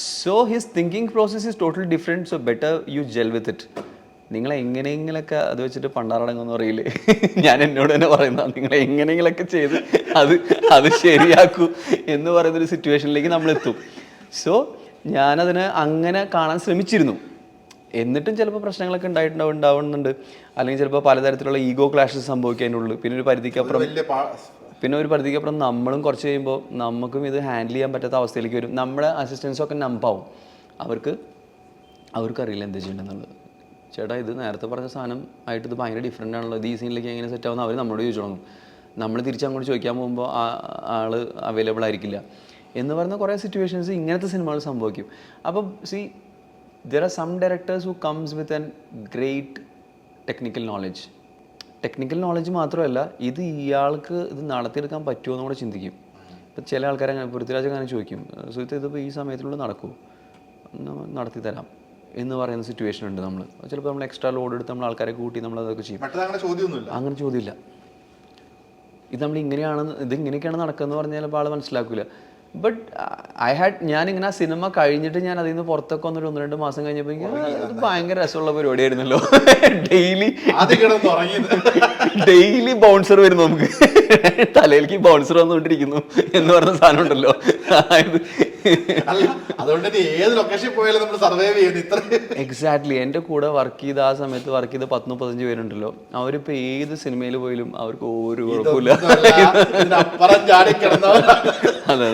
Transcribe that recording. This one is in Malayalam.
So his thinking process is total different so better you gel with it നിങ്ങൾ എങ്ങനെയെങ്കിലൊക്കെ അത് വെച്ചിട്ട് പണ്ടാറടങ്ങുമെന്ന് അറിയില്ലേ ഞാൻ എന്നോട് തന്നെ പറയുന്നതാണ് നിങ്ങൾ എങ്ങനെയെങ്കിലൊക്കെ ചെയ്ത് അത് അത് ശരിയാക്കൂ എന്ന് പറയുന്നൊരു സിറ്റുവേഷനിലേക്ക് നമ്മൾ എത്തും സോ ഞാനതിന് അങ്ങനെ കാണാൻ ശ്രമിച്ചിരുന്നു. എന്നിട്ടും ചിലപ്പോൾ പ്രശ്നങ്ങളൊക്കെ ഉണ്ടായിട്ടുണ്ടാവും ഉണ്ടാവുന്നുണ്ട്. അല്ലെങ്കിൽ ചിലപ്പോൾ പലതരത്തിലുള്ള ഈഗോ ക്ലാഷസ് സംഭവിക്കാനുള്ളൂ പിന്നെ ഒരു പരിധിക്കപ്പുറം പിന്നെ ഒരു പരിധിക്കപ്പുറം നമ്മളും കുറച്ച് കഴിയുമ്പോൾ നമുക്കും ഇത് ഹാൻഡിൽ ചെയ്യാൻ പറ്റാത്ത അവസ്ഥയിലേക്ക് വരും. നമ്മുടെ അസിസ്റ്റൻസൊക്കെ നമ്പാവും അവർക്ക് അവർക്കറിയില്ല എന്ത് ചെയ്യണമെന്നുള്ളത് ചേട്ടാ ഇത് നേരത്തെ പറഞ്ഞ സാധനം ആയിട്ട് ഇത് ഭയങ്കര ഡിഫറെന്റ് ആണല്ലോ. ഈ സീനിലേക്ക് എങ്ങനെ സെറ്റ് ആവുന്ന അവർ നമ്മളോട് ചോദിച്ചു തുടങ്ങും. നമ്മൾ തിരിച്ചങ്ങോട്ട് ചോദിക്കാൻ പോകുമ്പോൾ ആ ആൾ അവൈലബിൾ ആയിരിക്കില്ല. എന്ന് പറയുന്ന കുറേ സിറ്റുവേഷൻസ് ഇങ്ങനത്തെ സിനിമകൾ സംഭവിക്കും. അപ്പം see there are some directors who comes with an great technical knowledge technical knowledge മാത്രമല്ല ഇത് ഇയാൾക്ക് ഇത് നടത്തിയെടുക്കാൻ പറ്റുമോ എന്ന് കൂടെ ചിന്തിക്കും. ഇപ്പം ചില ആൾക്കാരെ അങ്ങനെ പൃഥ്വിരാജ് അങ്ങനെ ചോദിക്കും സുഹൃത്ത് ഇതിപ്പോൾ ഈ സമയത്തിനുള്ളിൽ നടക്കുമോ നടത്തി തരാം എന്ന് പറയുന്ന സിറ്റുവേഷൻ ഉണ്ട് നമ്മൾ ചിലപ്പോൾ നമ്മൾ എക്സ്ട്രാ ലോഡ് എടുത്ത് നമ്മൾ ആൾക്കാരെ കൂട്ടി നമ്മൾ അതൊക്കെ ചെയ്യും. അങ്ങനെ ചോദ്യമില്ല. ഇത് നമ്മൾ ഇങ്ങനെയാണ് ഇത് ഇങ്ങനെയൊക്കെയാണ് നടക്കുന്നത് പറഞ്ഞാൽ ചിലപ്പോൾ ആൾ മനസ്സിലാക്കില്ല ബട്ട് ഐ ഹാഡ് ഞാനിങ്ങനെ ആ സിനിമ കഴിഞ്ഞിട്ട് ഞാൻ അതിൽ നിന്ന് പുറത്തൊക്കെ വന്നിട്ട് ഒന്ന് രണ്ട് മാസം കഴിഞ്ഞപ്പോൾ ഇത് ഭയങ്കര രസമുള്ള പരിപാടിയായിരുന്നല്ലോ. ഡെയിലി ഡെയിലി ബൗൺസർ വരുന്നു നമുക്ക്. തലയിലേക്ക് ബൗൺസർ വന്നുകൊണ്ടിരിക്കുന്നു എന്ന് പറഞ്ഞ സാധനം ഉണ്ടല്ലോ. അതായത് അതുകൊണ്ട് ഏത് ലൊക്കേഷനിൽ പോയാലും നമ്മൾ സർവൈവ് ചെയ്യുന്നു ഇത്ര. എക്സാക്ട്ലി എന്റെ കൂടെ വർക്ക് ചെയ്ത ആ സമയത്ത് വർക്ക് ചെയ്ത പത്ത് മുപ്പത്തഞ്ച് പേരുണ്ടല്ലോ. അവരിപ്പോ ഏത് സിനിമയിൽ പോയാലും അവർക്ക് ഒരു കുഴപ്പമില്ല. അതെ.